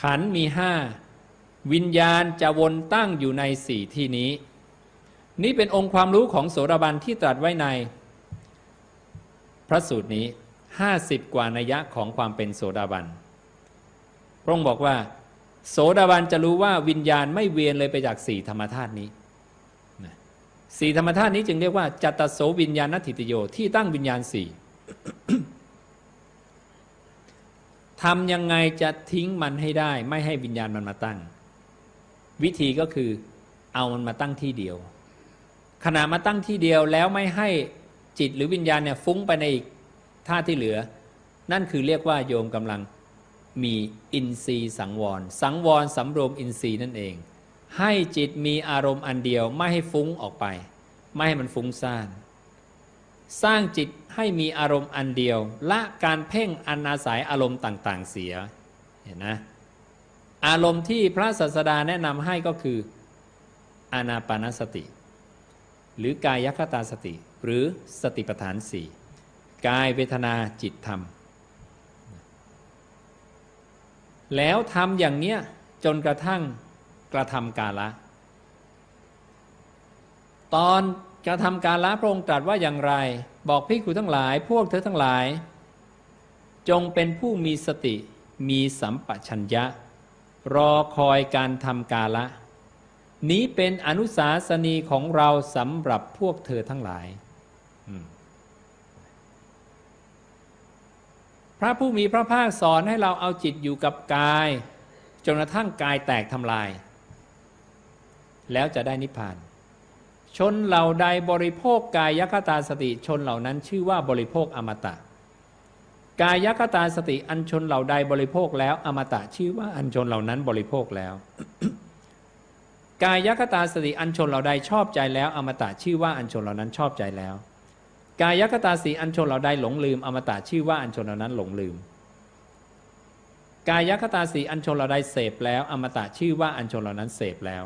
ขันมีห้าวิญญาณจะวนตั้งอยู่ในสี่ที่นี้ นี่เป็นองค์ความรู้ของโสดาบันที่ตรัสไว้ใน พระสูตรนี้ห้าสิบกว่านัยยะของความเป็นโสดาบันพระองค์บอกว่า โสดาบันจะรู้ว่าวิญญาณไม่เวียนเลยไปจากสี่ธรรมธาตุนี้สี่ธรรมธาตุนี้จึงเรียกว่าจัตตโสวิญญาณทิติโยที่ตั้งวิญญาณสี่ ทำยังไงจะทิ้งมันให้ได้ ไม่ให้วิญญาณมันมาตั้ง วิธีก็คือเอามันมาตั้งที่เดียว ขณะมาตั้งที่เดียวแล้วไม่ให้จิตหรือวิญญาณเนี่ยฟุ้งไปในอีกท่าที่เหลือ นั่นคือเรียกว่าโยมกำลังมีอินทรีย์สังวร สังวรสำรวมอินทรีย์นั่นเอง ให้จิตมีอารมณ์อันเดียวไม่ให้ฟุ้งออกไป ไม่ให้มันฟุ้งซ่าน สร้างจิตให้มีอารมณ์อันเดียว ละการเพ่งอันอาศัยอารมณ์ต่างๆเสียเห็นนะอารมณ์ที่พระศาสดาแนะนำให้ก็คืออานาปานสติ หรือกายคตาสติ หรือสติปัฏฐานสี่กายเวทนาจิตธรรม แล้วทำอย่างเนี้ยจนกระทั่งกระทำกาละ ตอน กระทำการละพระองค์ตรัสว่าอย่างไร บอกพิกุทั้งหลาย พวกเธอทั้งหลาย จงเป็นผู้มีสติมีสัมปชัญญะ รอคอยการทำกาละ นี้เป็นอนุสาสนีของเราสำหรับพวกเธอทั้งหลาย พระผู้มีพระภาคสอนให้เราเอาจิตอยู่กับกาย จนกระทั่งกายแตกทำลาย แล้วจะได้นิพพาน ชนเหล่าใดบริโภคกายคตาสติชนเหล่านั้นชื่อว่าบริโภคอมตะ กายคตาสติอันชนเหล่าใดบริโภคแล้วอมตะชื่อว่าอันชนเหล่านั้นบริโภคแล้ว กายคตาสติอันชนเหล่าใดชอบใจแล้วอมตะชื่อว่าอันชนเหล่านั้นชอบใจแล้ว กายคตาสีอันชนเหล่าใดหลงลืม อมตะชื่อว่าอันชนเหล่านั้นหลงลืม กายคตาสีอันชนเหล่าใดเสพแล้ว อมตะชื่อว่าอันชนเหล่านั้นเสพแล้ว